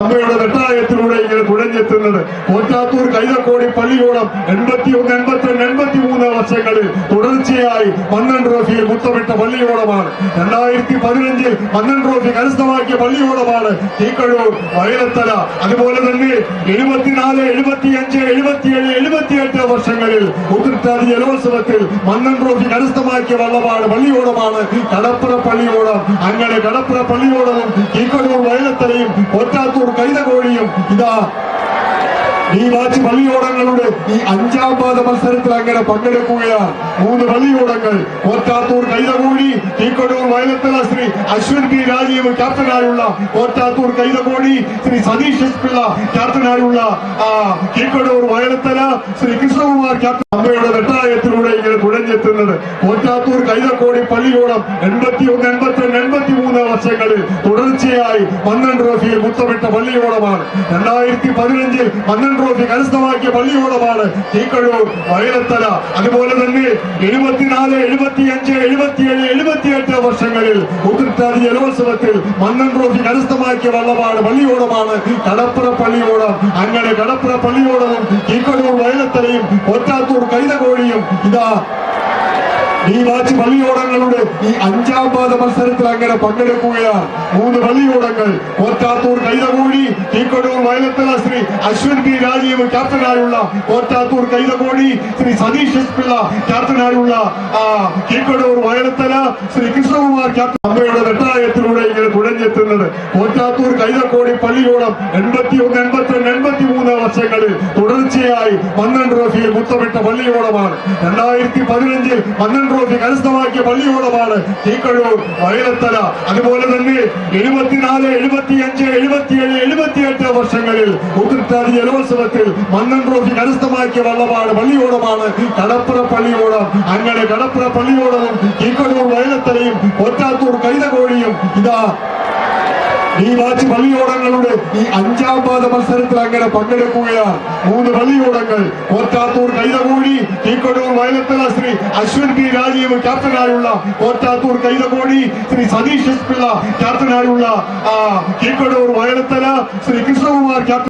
അമ്മയുടെ നെട്ടായത്തിലൂടെ ഇങ്ങനെ തുഴഞ്ഞെത്തുന്നത് കോറ്റാത്തൂർ കൈതക്കോടി പള്ളിയോളം എൺപത്തി ഒന്ന് എൺപത്തി മൂന്ന് വർഷങ്ങളിൽ തുടർച്ചയായി മന്നൻ ട്രോഫിയിൽ മുത്തമിട്ട പള്ളിയോളമാണ്. രണ്ടായിരത്തി പതിനഞ്ചിൽ മന്നൻ ട്രോഫി കരസ്ഥമാക്കിയ പള്ളിയോളമാണ് തീക്കഴൂർ വയലത്തല. അതുപോലെ തന്നെ എഴുപത്തിനാല് എഴുപത്തിയഞ്ച് എഴുപത്തിയേഴ് എഴുപത്തിയെട്ട് വർഷങ്ങളിൽ ഉത്രട്ടാതി ജലോത്സവത്തിൽ മന്നൻ ട്രോഫി കരസ്ഥമാക്കിയ വള്ളമാണ് പള്ളിയോളമാണ്. കടപ്പുറ പള്ളിയോളം. അങ്ങനെ കടപ്പുറ പള്ളിയോളവും തീക്കഴൂർ വയലത്തലയും കൈതകോഴിയും ഇതാ ഈ വാച്ച് പള്ളിയോടങ്ങളുടെ ഈ അഞ്ചാം പാദ മത്സരത്തിൽ അങ്ങനെ പങ്കെടുക്കുകയാണ്. മൂന്ന് പള്ളിയോടങ്ങൾ. കോറ്റാത്തൂർ കൈതകോഴി തീക്കൊടൂർ വയലത്തല ശ്രീ അശ്വിൻ പി രാജീവ് ക്യാപ്റ്റനായുള്ള കോറ്റാത്തൂർ കൈതകോഴി ശ്രീ സതീഷ് പിള്ള ക്യാപ്റ്റനായുള്ള ആ, കീക്കൊടൂർ വയലത്തല ശ്രീ കൃഷ്ണകുമാർ ക്യാപ്റ്റൻ. അമ്മയുടെ വെട്ടായത്തിലൂടെ ഇങ്ങനെ തുഴഞ്ഞെത്തുന്നത് കോറ്റാത്തൂർ കൈതക്കോടി പള്ളിയോടം എൺപത്തി ഒന്ന് വർഷങ്ങളിൽ തുടർച്ചയായി മന്നൻ ട്രോഫിയിൽ മുത്തമിട്ട പള്ളിയോടമാണ് രണ്ടായിരത്തി പതിനഞ്ചിൽ മന്നൻ ട്രോഫി കരസ്ഥമാക്കിയ പള്ളിയോടമാണ് തീക്കഴൂർ വയലത്തല. അതുപോലെ തന്നെ എഴുപത്തിനാല് എഴുപത്തിയഞ്ച് എഴുപത്തിയേഴ് എഴുപത്തിയെട്ട് വർഷങ്ങളിൽ ഉത്രട്ടാതി ജലോത്സവത്തിൽ മന്നൻ ട്രോഫി കരസ്ഥമാക്കിയ വള്ളമാണ് പള്ളിയോടമാണ് കടപ്പുറ പള്ളിയോടം അങ്ങനെ കടപ്പുറ പള്ളിയോടവും തീക്കഴൂർ വയലത്തലയും ഒറ്റാത്തൂർ കൈതകോഴിയും ഇതാ ഈ വാച്ച് പള്ളിയോടങ്ങളുടെ ഈ അഞ്ചാം പാദ മത്സരത്തിൽ അങ്ങനെ പങ്കെടുക്കുകയാണ്. മൂന്ന് പള്ളിയോടങ്ങൾ കോറ്റാത്തൂർ കൈതകോഴി തീക്കടൂർ വയലത്തല ശ്രീ അശ്വിൻ പി രാജീവ് ക്യാപ്റ്റനായുള്ള കോറ്റാത്തൂർ കൈതകോഴി ശ്രീ സതീഷ് എസ് പിള്ള ക്യാപ്റ്റനായുള്ള തീക്കൊടൂർ വയലത്തല ശ്രീ കൃഷ്ണകുമാർ ക്യാപ്റ്റൻ. അമ്മയുടെ കോറ്റാത്തൂർ പള്ളിയോടം എൺപത്തി ഒന്ന് എൺപത്തിരണ്ട് എൺപത്തി മൂന്ന് വർഷങ്ങളിൽ തുടർച്ചയായി മന്നൻ ട്രോഫിയിൽ മുത്തമിട്ട പള്ളിയോടമാണ്. രണ്ടായിരത്തി പതിനഞ്ചിൽ മന്നൻ ട്രോഫി കരസ്ഥമാക്കിയ പള്ളിയോടമാണ് തീക്കഴൂർ വയലത്തല. അതുപോലെ തന്നെ എഴുപത്തിനാല് എഴുപത്തിയഞ്ച് എഴുപത്തിയേഴ് എഴുപത്തിയെട്ട് വർഷങ്ങളിൽ ഉത്രട്ടാതി ജലോത്സവത്തിൽ മന്നൻ ട്രോഫി കരസ്ഥമാക്കിയ വള്ളമാണ് പള്ളിയോടമാണ് കടപ്പുറ പള്ളിയോടം. അങ്ങനെ കടപ്പുറ പള്ളിയോടവും തീക്കഴൂർ വയലത്തലയും ഒറ്റാത്തൂർ കൈതകോഴിയും ഇതാ ഈ വാച്ച് പള്ളിയോടങ്ങളുടെ ഈ അഞ്ചാം പാദ മത്സരത്തിൽ അങ്ങനെ പങ്കെടുക്കുകയാണ്. മൂന്ന് പള്ളിയോടങ്ങൾ. കോറ്റാത്തൂർ കൈതകോഴി തീക്കൊടൂർ വയലത്തല ശ്രീ അശ്വൻ പി രാജീവ് ക്യാപ്റ്റനായുള്ള കോറ്റാത്തൂർ കൈതകോഴി ശ്രീ സതീഷ് പിള്ള ക്യാപ്റ്റനായുള്ള തീക്കൊടൂർ വയലത്തല ശ്രീ കൃഷ്ണകുമാർ ക്യാപ്റ്റൻ